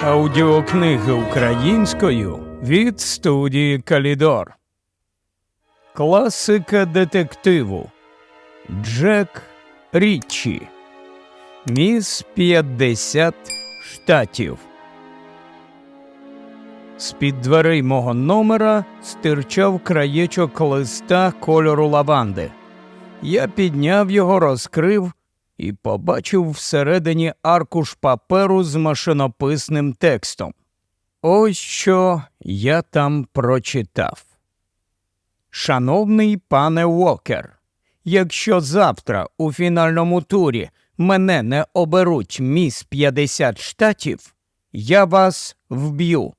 Аудіокниги українською від студії Калідор. Класика детективу Джек Річчі. Міс 50 штатів. З-під дверей мого номера стирчав краєчок листа кольору лаванди. Я підняв його, розкрив і побачив всередині аркуш паперу з машинописним текстом. Ось що я там прочитав. Шановний пане Уокер, якщо завтра у фінальному турі мене не оберуть міс 50 штатів, я вас вб'ю.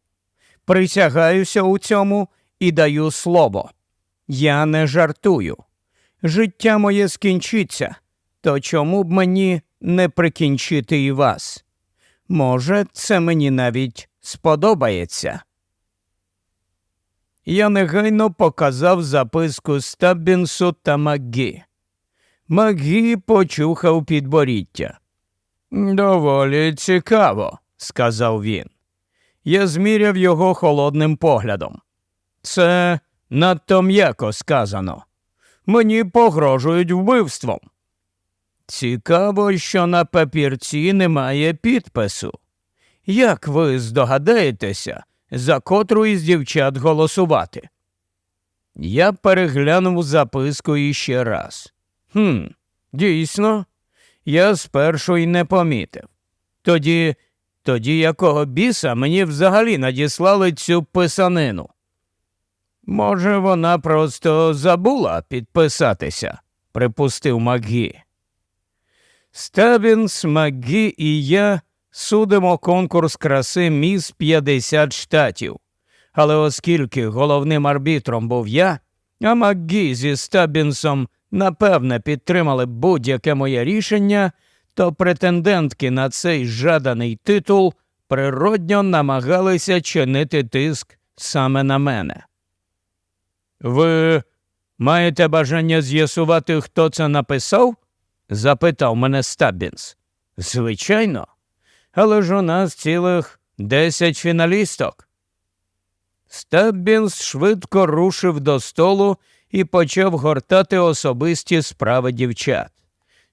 Присягаюся у цьому і даю слово. Я не жартую. Життя моє скінчиться, то чому б мені не прикінчити і вас? Може, це мені навіть сподобається. Я негайно показав записку Стаббінсу та Макгі. Макгі почухав підборіття. Доволі цікаво, сказав він. Я зміряв його холодним поглядом. Це надто м'яко сказано. Мені погрожують вбивством. Цікаво, що на папірці немає підпису. Як ви здогадаєтеся, за котру із дівчат голосувати? Я переглянув записку іще раз. Хм, дійсно, я спершу й не помітив. Тоді, тоді якого біса мені взагалі надіслали цю писанину? Може, вона просто забула підписатися, припустив Макгі. Стабінс, Макгі і я судимо конкурс краси міс 50 штатів. Але оскільки головним арбітром був я, а Макгі зі Стабінсом напевне підтримали будь-яке моє рішення, то претендентки на цей жаданий титул природньо намагалися чинити тиск саме на мене. Ви маєте бажання з'ясувати, хто це написав? Запитав мене Стаббінс. Звичайно, але ж у нас цілих десять фіналісток. Стаббінс швидко рушив до столу і почав гортати особисті справи дівчат.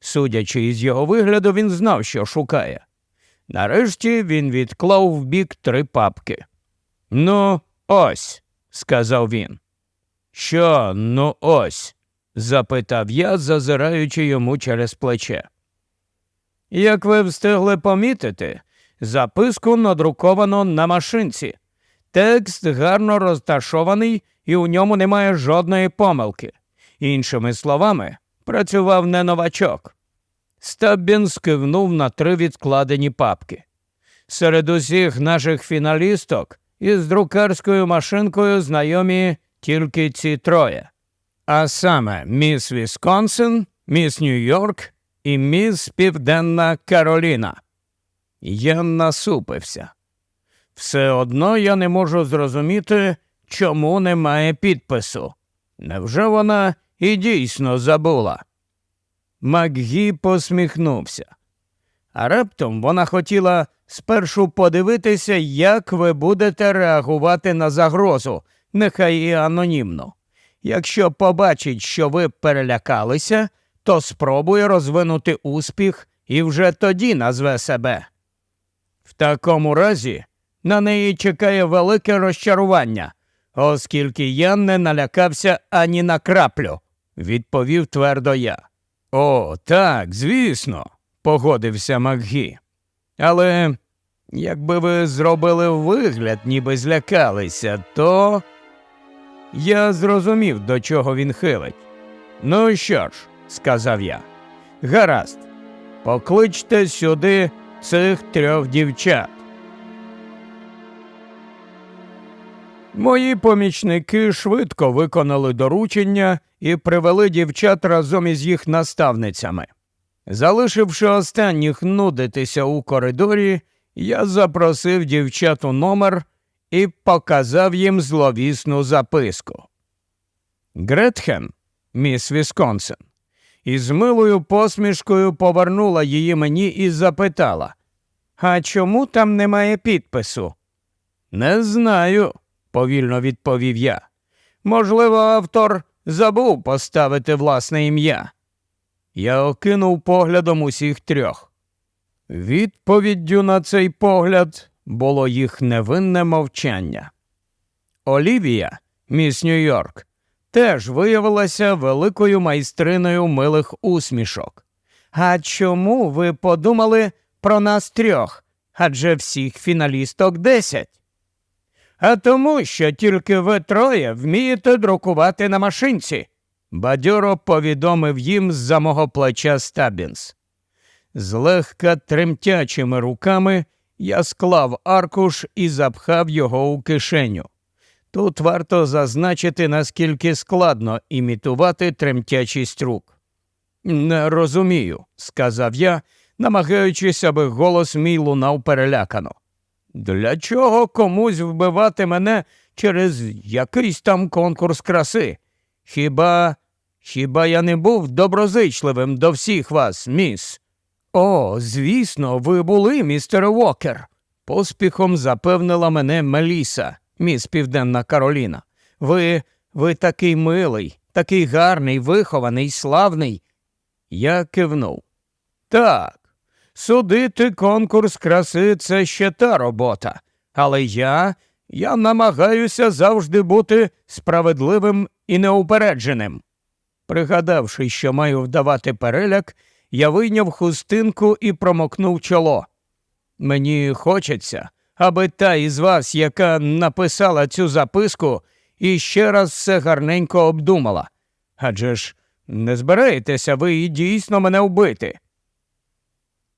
Судячи із його вигляду, він знав, що шукає. Нарешті він відклав в бік три папки. Ну, ось, сказав він. Що, ну ось? Запитав я, зазираючи йому через плече. Як ви встигли помітити, записку надруковано на машинці. Текст гарно розташований і у ньому немає жодної помилки. Іншими словами, працював не новачок. Стаббін скивнув на три відкладені папки. Серед усіх наших фіналісток із друкарською машинкою знайомі тільки ці троє. А саме міс Вісконсин, міс Нью-Йорк і міс Південна Кароліна. Я насупився. Все одно я не можу зрозуміти, чому немає підпису. Невже вона і дійсно забула? Макгі посміхнувся. А раптом вона хотіла спершу подивитися, як ви будете реагувати на загрозу, нехай і анонімно. Якщо побачить, що ви перелякалися, то спробує розвинути успіх і вже тоді назве себе. В такому разі на неї чекає велике розчарування, оскільки я не налякався ані на краплю, відповів твердо я. О, так, звісно, погодився Макгі. Але якби ви зробили вигляд, ніби злякалися, то. Я зрозумів, до чого він хилить. Ну що ж, сказав я, гаразд, покличте сюди цих трьох дівчат. Мої помічники швидко виконали доручення і привели дівчат разом із їх наставницями. Залишивши останніх нудитися у коридорі, я запросив дівчат у номер і показав їм зловісну записку. Гретхен, міс Вісконсин, із милою посмішкою повернула її мені і запитала А чому там немає підпису? Не знаю, повільно відповів я. Можливо, автор забув поставити власне ім'я. Я окинув поглядом усіх трьох. Відповіддю на цей погляд було їх невинне мовчання. Олівія, міс Нью-Йорк, теж виявилася великою майстриною милих усмішок. А чому ви подумали про нас трьох? Адже всіх фіналісток десять. А тому, що тільки ви троє вмієте друкувати на машинці, бадьоро повідомив їм з-за мого плеча Стабінс. Злегка тремтячими руками я склав аркуш і запхав його у кишеню. Тут варто зазначити, наскільки складно імітувати тремтячість рук. Не розумію, сказав я, намагаючись, аби голос мій лунав перелякано. Для чого комусь вбивати мене через якийсь там конкурс краси? Хіба хіба я не був доброзичливим до всіх вас, міс? О, звісно, ви були, містер Уокер, поспіхом запевнила мене Меліса, міс Південна Кароліна. Ви ви такий милий, такий гарний, вихований, славний. Я кивнув. Так, судити конкурс краси це ще та робота, але я, я намагаюся завжди бути справедливим і неупередженим. Пригадавши, що маю вдавати переляк, я вийняв хустинку і промокнув чоло. Мені хочеться, аби та із вас, яка написала цю записку, іще раз все гарненько обдумала. Адже ж не збираєтеся ви і дійсно мене вбити.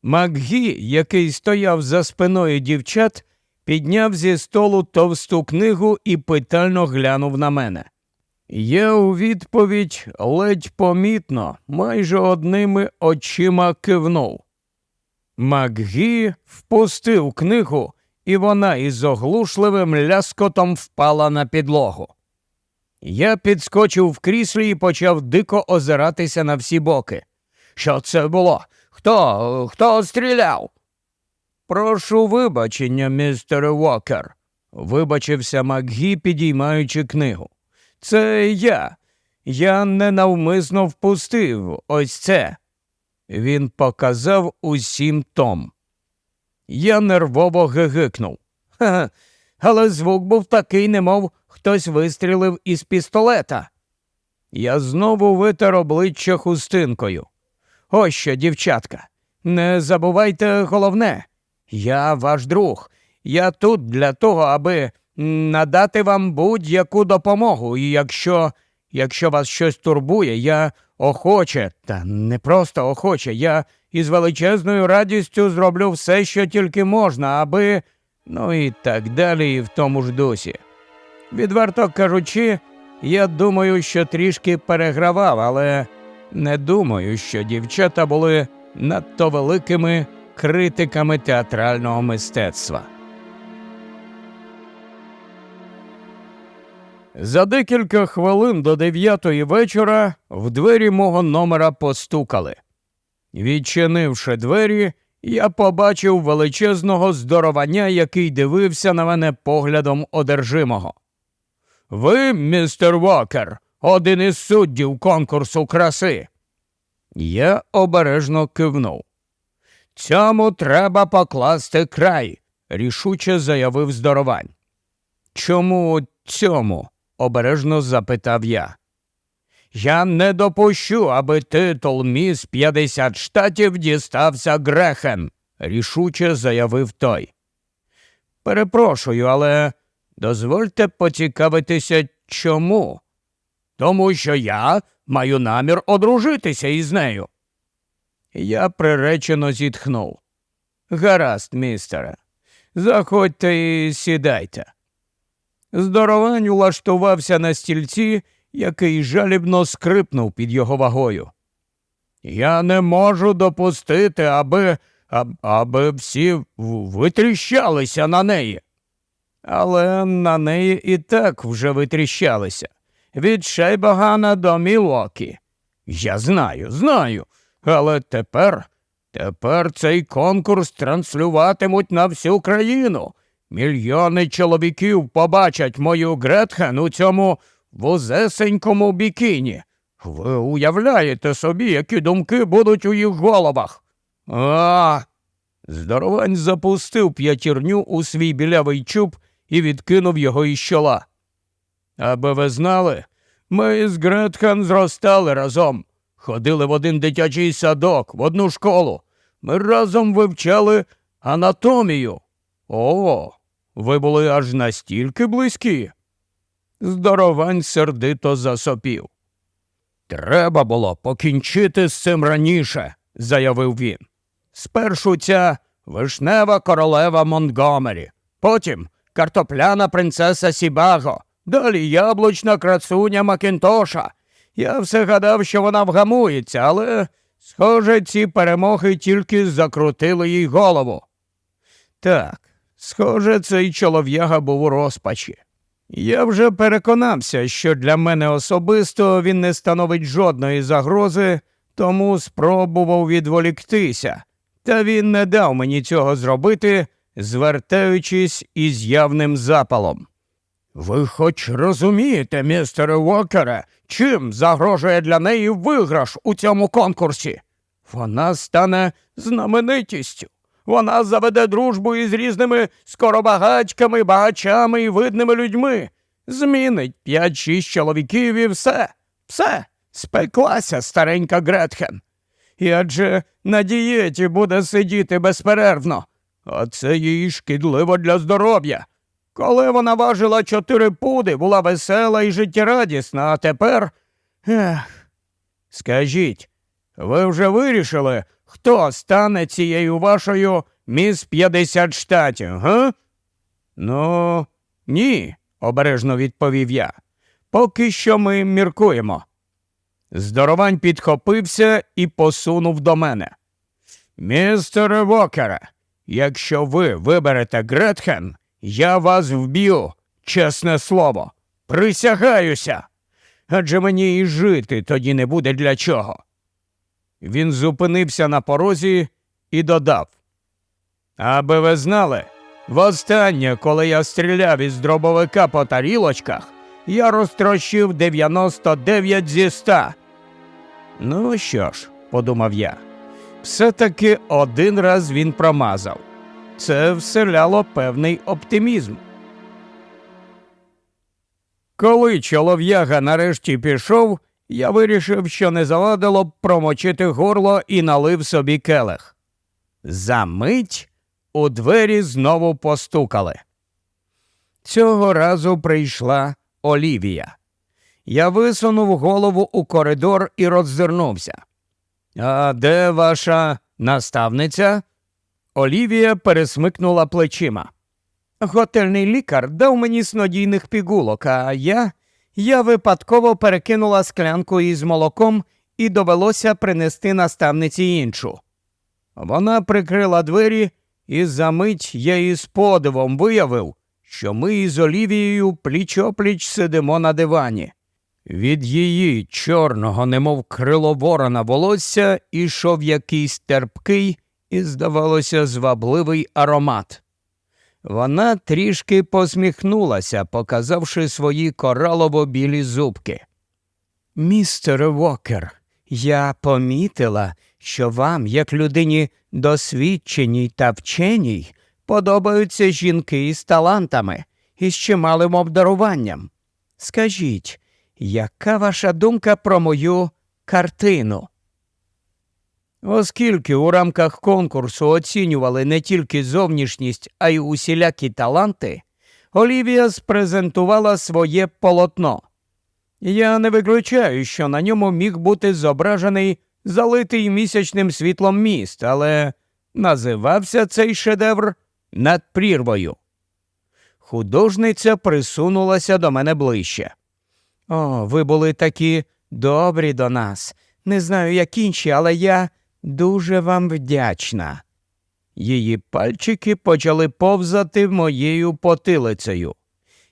Макгі, який стояв за спиною дівчат, підняв зі столу товсту книгу і питально глянув на мене. Я у відповідь ледь помітно, майже одними очима кивнув. Макгі впустив книгу, і вона із оглушливим ляскотом впала на підлогу. Я підскочив в кріслі і почав дико озиратися на всі боки. Що це було? Хто? Хто стріляв? Прошу вибачення, містер Уокер, вибачився Макгі, підіймаючи книгу. Це я. Я ненавмисно впустив ось це. Він показав усім Том. Я нервово гигикнув. Ха, але звук був такий, немов хтось вистрілив із пістолета. Я знову витер обличчя хустинкою. Ось що, дівчатка, не забувайте головне. Я ваш друг. Я тут для того, аби надати вам будь-яку допомогу. І якщо, якщо вас щось турбує, я охоче, та не просто охоче, я із величезною радістю зроблю все, що тільки можна, аби. ну і так далі, і в тому ж дусі. Відверто кажучи, я думаю, що трішки перегравав, але не думаю, що дівчата були надто великими критиками театрального мистецтва. За декілька хвилин до дев'ятої вечора в двері мого номера постукали. Відчинивши двері, я побачив величезного здоровання, який дивився на мене поглядом одержимого. Ви, містер Вокер, один із суддів конкурсу краси. Я обережно кивнув. Цьому треба покласти край, рішуче заявив здоровань. Чому цьому? Обережно запитав я. Я не допущу, аби титул міс 50 штатів дістався Грехен, рішуче заявив той. Перепрошую, але дозвольте поцікавитися чому? Тому що я маю намір одружитися із нею. Я приречено зітхнув. Гаразд, містере, заходьте і сідайте. Здоровань улаштувався на стільці, який жалібно скрипнув під його вагою. Я не можу допустити, аби аби всі витріщалися на неї. Але на неї і так вже витріщалися. Від Шейбагана до Мілокі. Я знаю, знаю. Але тепер, Тепер цей конкурс транслюватимуть на всю країну. Мільйони чоловіків побачать мою Гретхен у цьому вузесенькому бікіні. Ви уявляєте собі, які думки будуть у їх головах? А. Здоровань запустив п'ятірню у свій білявий чуб і відкинув його із чола. Аби ви знали, ми з Гретхен зростали разом, ходили в один дитячий садок, в одну школу. Ми разом вивчали анатомію. О, ви були аж настільки близькі. Здоровань сердито засопів. Треба було покінчити з цим раніше, заявив він. Спершу ця вишнева королева Монтгомері, потім картопляна принцеса Сібаго, далі яблучна красуня Макінтоша. Я все гадав, що вона вгамується, але, схоже, ці перемоги тільки закрутили їй голову. Так, схоже, цей чолов'яга був у розпачі. Я вже переконався, що для мене особисто він не становить жодної загрози, тому спробував відволіктися, та він не дав мені цього зробити, звертаючись із явним запалом. Ви хоч розумієте, містере Уокере, чим загрожує для неї виграш у цьому конкурсі? Вона стане знаменитістю. Вона заведе дружбу із різними скоробагачками, багачами і видними людьми. Змінить п'ять-шість чоловіків і все, все, спеклася старенька Гретхен. І адже на дієті буде сидіти безперервно, а це їй шкідливо для здоров'я. Коли вона важила чотири пуди, була весела і життєрадісна, а тепер. Ех. Скажіть, ви вже вирішили, хто стане цією вашою міс 50 штатів, га? Ну, ні, обережно відповів я. Поки що ми міркуємо. Здоровань підхопився і посунув до мене. Містере Вокере, якщо ви виберете Гретхен, я вас вб'ю, чесне слово. Присягаюся. Адже мені і жити тоді не буде для чого. Він зупинився на порозі і додав. Аби ви знали, востаннє, коли я стріляв із дробовика по тарілочках, я розтрощив 99 зі 100. Ну що ж, подумав я, все-таки один раз він промазав. Це вселяло певний оптимізм. Коли чолов'яга нарешті пішов, я вирішив, що не завадило б промочити горло і налив собі келих. За мить у двері знову постукали. Цього разу прийшла Олівія. Я висунув голову у коридор і роззирнувся. А де ваша наставниця? Олівія пересмикнула плечима. Готельний лікар дав мені снодійних пігулок, а я. Я випадково перекинула склянку із молоком і довелося принести наставниці іншу. Вона прикрила двері, і за мить я із подивом виявив, що ми із Олівією пліч-опліч сидимо на дивані. Від її чорного, немов крило ворона волосся, ішов якийсь терпкий і, здавалося, звабливий аромат. Вона трішки посміхнулася, показавши свої коралово білі зубки. Містер Вокер, я помітила, що вам, як людині досвідченій та вченій, подобаються жінки із талантами і з чималим обдаруванням. Скажіть, яка ваша думка про мою картину? Оскільки у рамках конкурсу оцінювали не тільки зовнішність, а й усілякі таланти, Олівія спрезентувала своє полотно. Я не виключаю, що на ньому міг бути зображений залитий місячним світлом міст, але називався цей шедевр над прірвою. Художниця присунулася до мене ближче. О, ви були такі добрі до нас. Не знаю, як інші, але я дуже вам вдячна. Її пальчики почали повзати моєю потилицею.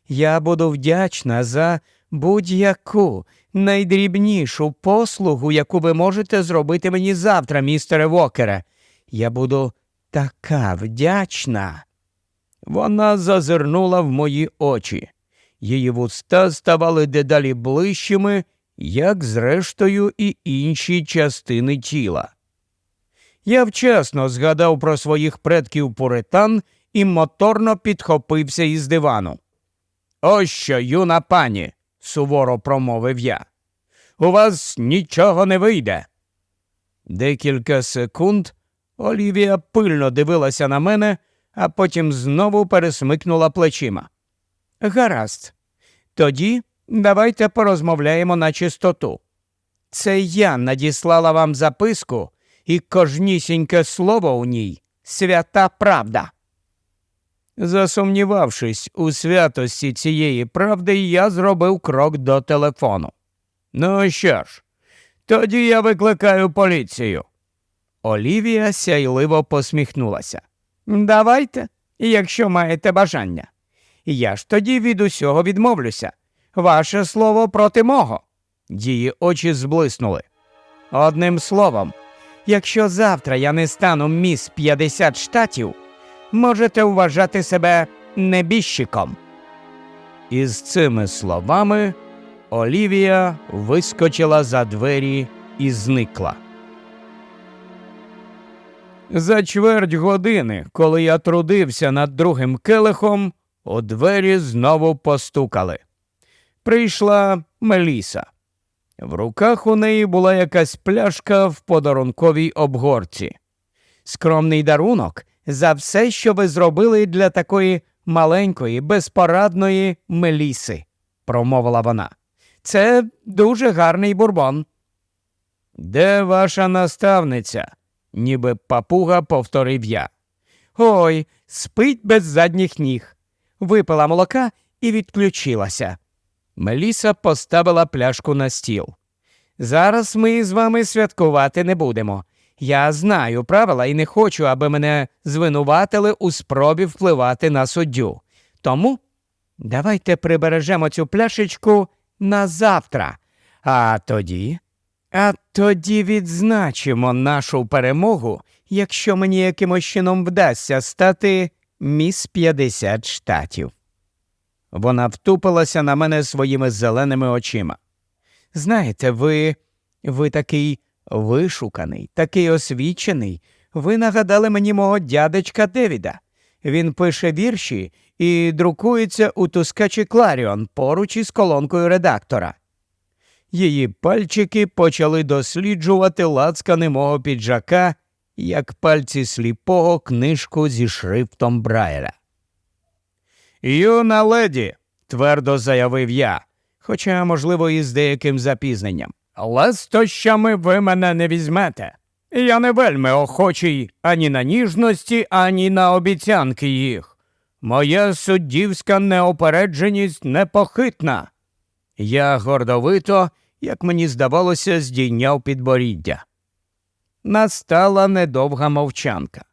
Я буду вдячна за будь-яку найдрібнішу послугу, яку ви можете зробити мені завтра, містере Вокере. Я буду така вдячна. Вона зазирнула в мої очі. Її вуста ставали дедалі ближчими, як зрештою і інші частини тіла. Я вчасно згадав про своїх предків пуритан і моторно підхопився із дивану. Ось що, юна пані, суворо промовив я. У вас нічого не вийде. Декілька секунд Олівія пильно дивилася на мене, а потім знову пересмикнула плечима. Гаразд. Тоді давайте порозмовляємо на чистоту. Це я надіслала вам записку, і кожнісіньке слово у ній свята правда. Засумнівавшись у святості цієї правди, я зробив крок до телефону. Ну що ж, тоді я викликаю поліцію. Олівія сяйливо посміхнулася. Давайте, якщо маєте бажання. Я ж тоді від усього відмовлюся. Ваше слово проти мого. Її очі зблиснули. Одним словом, якщо завтра я не стану міс 50 штатів, можете вважати себе небіжчиком. Із цими словами Олівія вискочила за двері і зникла. За чверть години, коли я трудився над другим келихом, у двері знову постукали. Прийшла Меліса. В руках у неї була якась пляшка в подарунковій обгорці. Скромний дарунок за все, що ви зробили для такої маленької, безпорадної Меліси, промовила вона. Це дуже гарний бурбон. Де ваша наставниця? ніби папуга повторив я. Ой, спить без задніх ніг. Випила молока і відключилася. Меліса поставила пляшку на стіл. Зараз ми з вами святкувати не будемо. Я знаю правила і не хочу, аби мене звинуватили у спробі впливати на суддю. Тому давайте прибережемо цю пляшечку на завтра. А тоді. А тоді відзначимо нашу перемогу, якщо мені якимось чином вдасться стати міс 50 штатів. Вона втупилася на мене своїми зеленими очима. Знаєте, ви, ви такий вишуканий, такий освічений. Ви нагадали мені мого дядечка Девіда. Він пише вірші і друкується у Тускачі Кларіон поруч із колонкою редактора. Її пальчики почали досліджувати лацкани мого піджака, як пальці сліпого книжку зі шрифтом Брайля. Юна леді, твердо заявив я, хоча, можливо, і з деяким запізненням. Лестощами ви мене не візьмете. Я не вельми охочий ані на ніжності, ані на обіцянки їх. Моя суддівська неопередженість непохитна. Я гордовито, як мені здавалося, здійняв підборіддя. Настала недовга мовчанка.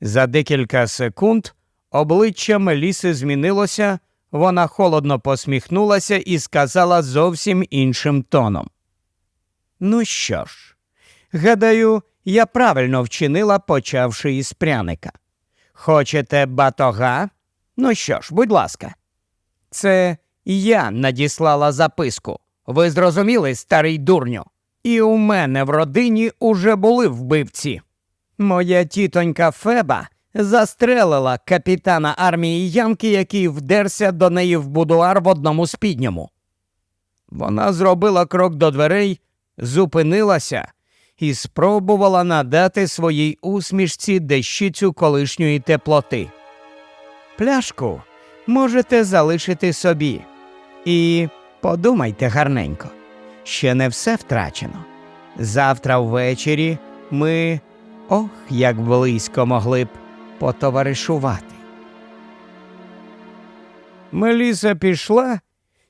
За декілька секунд обличчя Меліси змінилося, вона холодно посміхнулася і сказала зовсім іншим тоном. Ну що ж, гадаю, я правильно вчинила, почавши із пряника. Хочете батога? Ну що ж, будь ласка, це я надіслала записку. Ви зрозуміли, старий дурню? І у мене в родині уже були вбивці. Моя тітонька Феба застрелила капітана армії Янки, який вдерся до неї в будуар в одному спідньому. Вона зробила крок до дверей, зупинилася і спробувала надати своїй усмішці дещицю колишньої теплоти. Пляшку можете залишити собі. І подумайте гарненько, ще не все втрачено. Завтра ввечері ми, ох, як близько могли б потоваришувати. Меліса пішла,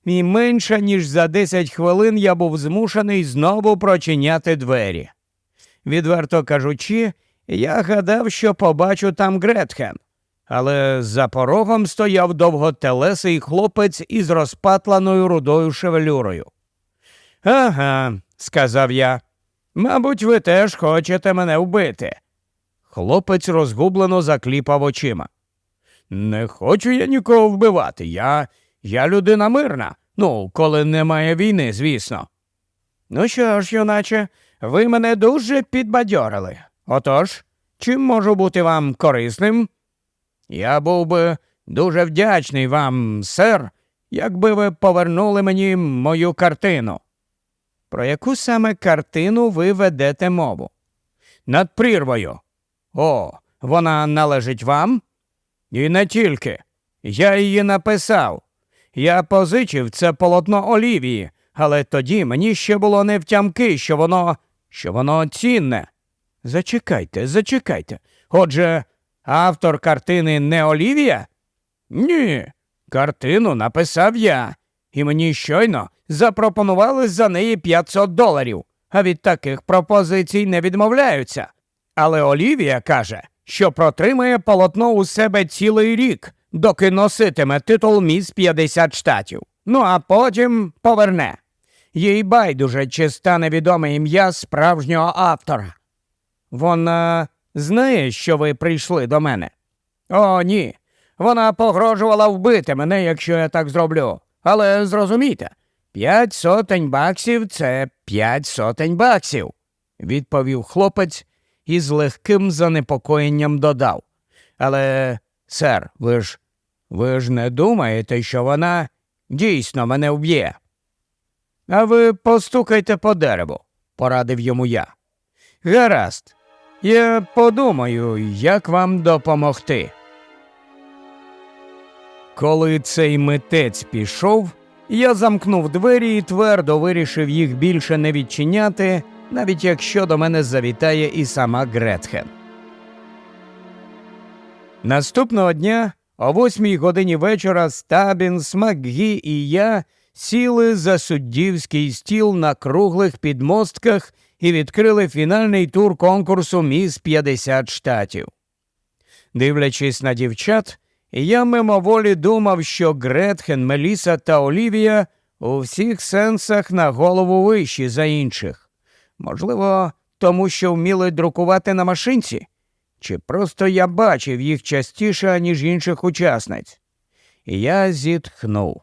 і менше ніж за десять хвилин я був змушений знову прочиняти двері. Відверто кажучи, я гадав, що побачу там Гретхен, але за порогом стояв довготелесий хлопець із розпатланою рудою шевелюрою. Ага, сказав я. Мабуть, ви теж хочете мене вбити. Хлопець розгублено закліпав очима. Не хочу я нікого вбивати. Я. я людина мирна. Ну, коли немає війни, звісно. Ну що ж, юначе, ви мене дуже підбадьорили. Отож, чим можу бути вам корисним? Я був би дуже вдячний вам, сер, якби ви повернули мені мою картину. Про яку саме картину ви ведете мову? Над прірвою. О, вона належить вам? І не тільки. Я її написав. Я позичив це полотно Олівії, але тоді мені ще було не втямки, що воно. що воно цінне. Зачекайте, зачекайте. Отже, автор картини не Олівія? Ні, картину написав я, і мені щойно запропонували за неї 500 доларів, а від таких пропозицій не відмовляються. Але Олівія каже, що протримає полотно у себе цілий рік, доки носитиме титул міс 50 штатів. Ну а потім поверне. Їй байдуже, чи стане відоме ім'я справжнього автора. Вона знає, що ви прийшли до мене. О, ні. Вона погрожувала вбити мене, якщо я так зроблю. Але зрозумійте, п'ять сотень баксів це п'ять сотень баксів, відповів хлопець і з легким занепокоєнням додав. Але, сер, ви ж ви ж не думаєте, що вона дійсно мене вб'є? А ви постукайте по дереву, порадив йому я. Гаразд, я подумаю, як вам допомогти. Коли цей митець пішов, я замкнув двері і твердо вирішив їх більше не відчиняти, навіть якщо до мене завітає і сама Гретхен. Наступного дня о восьмій годині вечора Стабінс, Макгі і я сіли за суддівський стіл на круглих підмостках і відкрили фінальний тур конкурсу Міс 50 штатів. Дивлячись на дівчат, я мимоволі думав, що Гретхен, Меліса та Олівія у всіх сенсах на голову вищі за інших. Можливо, тому що вміли друкувати на машинці, чи просто я бачив їх частіше, ніж інших учасниць. Я зітхнув.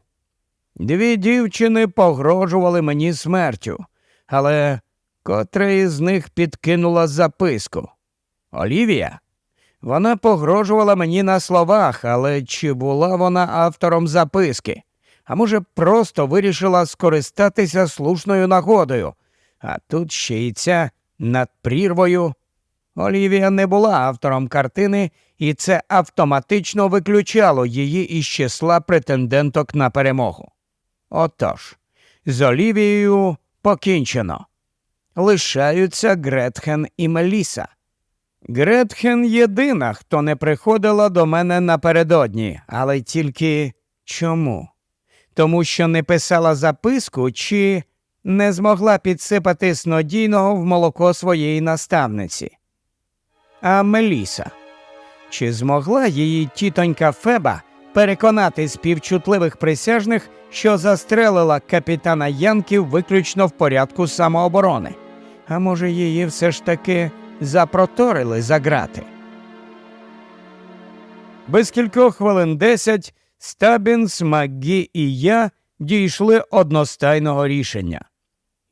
Дві дівчини погрожували мені смертю, але котра із них підкинула записку. Олівія? Вона погрожувала мені на словах, але чи була вона автором записки? А може, просто вирішила скористатися слушною нагодою. А тут ще й ця над прірвою. Олівія не була автором картини, і це автоматично виключало її із числа претенденток на перемогу. Отож, з Олівією покінчено. Лишаються Гретхен і Меліса. Гретхен єдина, хто не приходила до мене напередодні, але тільки чому? Тому що не писала записку чи не змогла підсипати снодійного в молоко своєї наставниці. А Меліса, чи змогла її тітонька Феба переконати співчутливих присяжних, що застрелила капітана Янків виключно в порядку самооборони? А може, її все ж таки запроторили за грати. Без кількох хвилин десять Стабінс, Макгі і я дійшли одностайного рішення.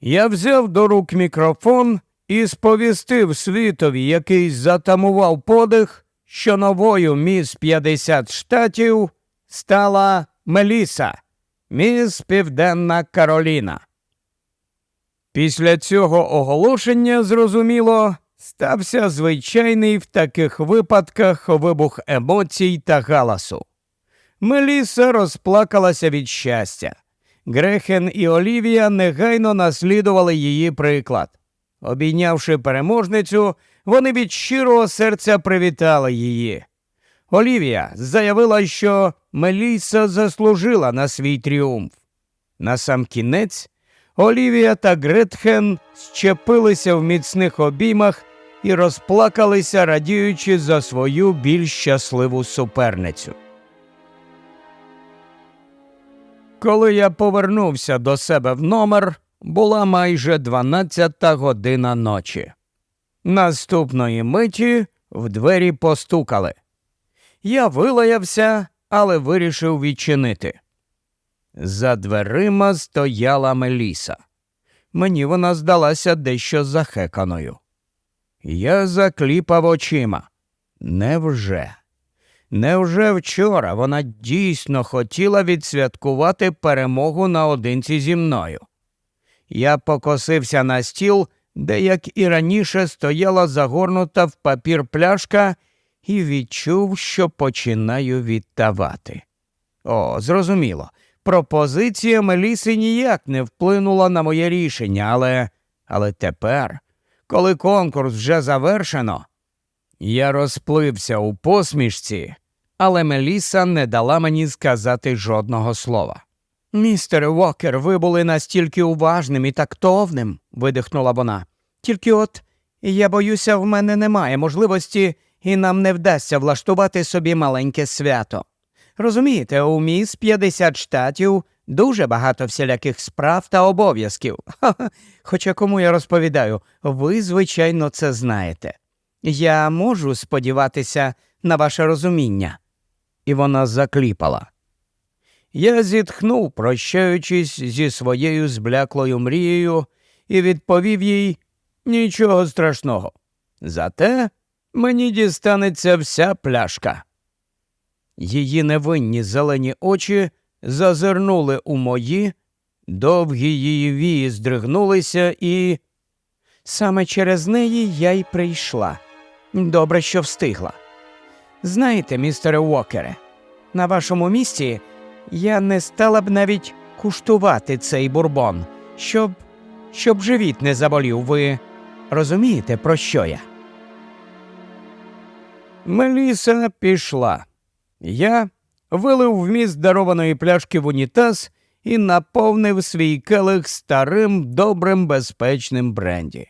Я взяв до рук мікрофон і сповістив світові, який затамував подих, що новою міс 50 штатів стала Меліса, міс Південна Кароліна. Після цього оголошення, зрозуміло, стався звичайний в таких випадках вибух емоцій та галасу. Меліса розплакалася від щастя. Грехен і Олівія негайно наслідували її приклад. Обійнявши переможницю, вони від щирого серця привітали її. Олівія заявила, що Меліса заслужила на свій тріумф. Насамкінець Олівія та Гретхен щепилися в міцних обіймах і розплакалися, радіючи за свою більш щасливу суперницю. Коли я повернувся до себе в номер, була майже дванадцята година ночі. Наступної миті В двері постукали. Я вилаявся, але вирішив відчинити. За дверима стояла Меліса. Мені вона здалася дещо захеканою. Я закліпав очима. Невже? Невже вчора вона дійсно хотіла відсвяткувати перемогу наодинці зі мною? Я покосився на стіл, де, як і раніше, стояла загорнута в папір пляшка, і відчув, що починаю відтавати. О, зрозуміло. Пропозиція Меліси ніяк не вплинула на моє рішення, але, але тепер, коли конкурс вже завершено, я розплився у посмішці, але Меліса не дала мені сказати жодного слова. Містер Уокер, ви були настільки уважним і тактовним, видихнула вона. Тільки от я боюся, в мене немає можливості, і нам не вдасться влаштувати собі маленьке свято. Розумієте, у міс 50 штатів дуже багато всіляких справ та обов'язків. Хоча кому я розповідаю, ви, звичайно, це знаєте. Я можу сподіватися на ваше розуміння. І вона закліпала. Я зітхнув, прощаючись зі своєю збляклою мрією, і відповів їй нічого страшного. Зате мені дістанеться вся пляшка. Її невинні зелені очі зазирнули у мої, довгі її вії здригнулися, і саме через неї я й прийшла. Добре, що встигла. Знаєте, містере Уокере, на вашому місці я не стала б навіть куштувати цей бурбон, щоб, щоб живіт не заболів. Ви розумієте, про що я? Меліса пішла. Я вилив вміст дарованої пляшки в унітаз і наповнив свій келих старим, добрим, безпечним бренді.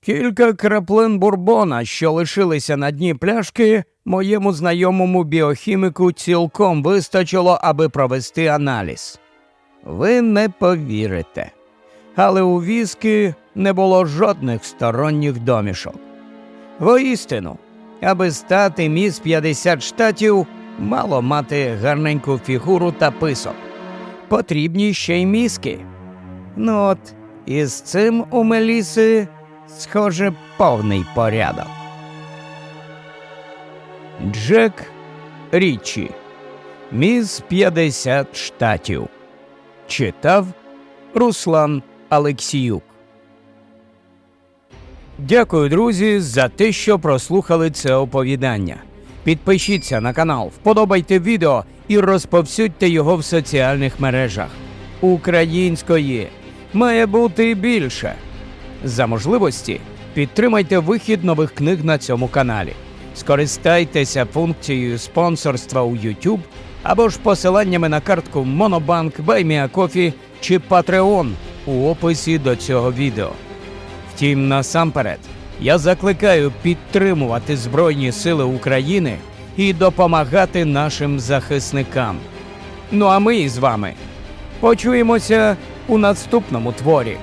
Кілька краплин бурбона, що лишилися на дні пляшки, моєму знайомому біохіміку цілком вистачило, аби провести аналіз. Ви не повірите. Але у віскі не було жодних сторонніх домішок. Воістину, аби стати міс 50 штатів, мало мати гарненьку фігуру та писок. Потрібні ще й мізки. Ну от, із цим у Меліси, схоже, повний порядок. Джек Річі. Міс 50 штатів. Читав Руслан Алексіюк. Дякую, друзі, за те, що прослухали це оповідання. Підпишіться на канал, вподобайте відео і розповсюдьте його в соціальних мережах. Української має бути більше. За можливості підтримайте вихід нових книг на цьому каналі. Скористайтеся функцією спонсорства у YouTube або ж посиланнями на картку Monobank, BuyMeACoffee чи Patreon у описі до цього відео. Втім, насамперед, я закликаю підтримувати Збройні Сили України і допомагати нашим захисникам. Ну а ми з вами почуємося у наступному творі.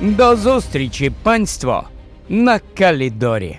До зустрічі, панство, на Калідорі.